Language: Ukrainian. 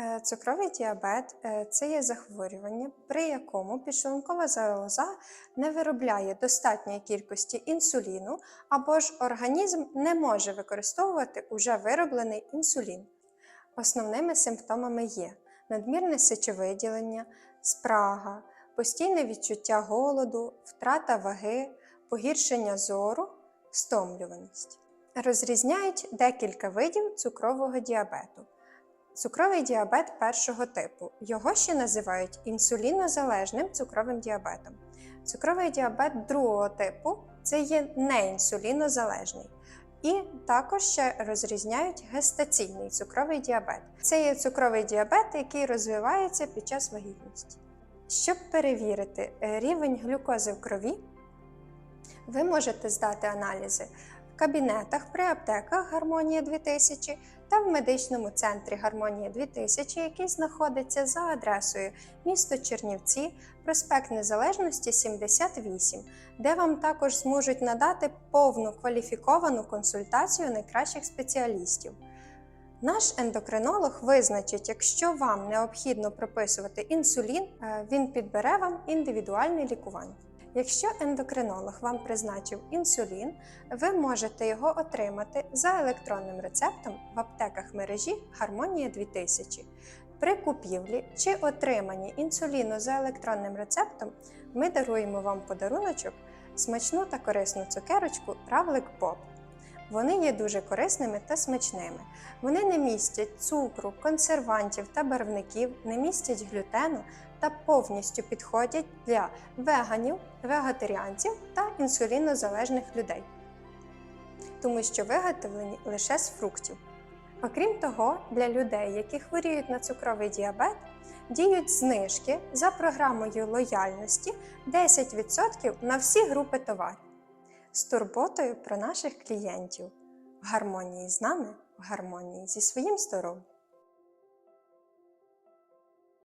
Е, Цукровий діабет е, це є захворювання, при якому підшлункова залоза не виробляє достатньої кількості інсуліну, або ж організм не може використовувати уже вироблений інсулін. Основними симптомами є надмірне сечовиділення, спрага, постійне відчуття голоду, втрата ваги, погіршення зору, стомлюваність. Розрізняють декілька видів цукрового діабету. Цукровий діабет першого типу. Його ще називають інсулінозалежним цукровим діабетом. Цукровий діабет другого типу це є неінсулінозалежний. І також ще розрізняють гестаційний цукровий діабет. Це є цукровий діабет, який розвивається під час вагітності. Щоб перевірити рівень глюкози в крові, ви можете здати аналізи в кабінетах при аптеках Гармонія 2000 та в медичному центрі Гармонія 2000, який знаходиться за адресою місто Чернівці, проспект Незалежності 78, де вам також зможуть надати повну кваліфіковану консультацію найкращих спеціалістів. Наш ендокринолог визначить, якщо вам необхідно прописувати інсулін, е, він підбере вам індивідуальне лікування. Якщо ендокринолог вам призначив інсулін, ви можете його отримати за електронним рецептом в аптеках мережі Гармонія 2000. При купівлі чи отриманні інсуліну за електронним рецептом ми даруємо вам подаруночок, смачну та корисну цукерочку Равлик Поп. Вони є дуже корисними та смачними. Вони не містять цукру, консервантів та барвників, не містять глютену та повністю підходять для веганів, вегетаріанців та інсулінозалежних людей, тому що виготовлені лише з фруктів. Окрім того, для людей, які хворіють на цукровий діабет, діють знижки за програмою лояльності 10% на всі групи товарів з турботою про наших клієнтів в гармонії з нами, в гармонії зі своїм здоров'ям.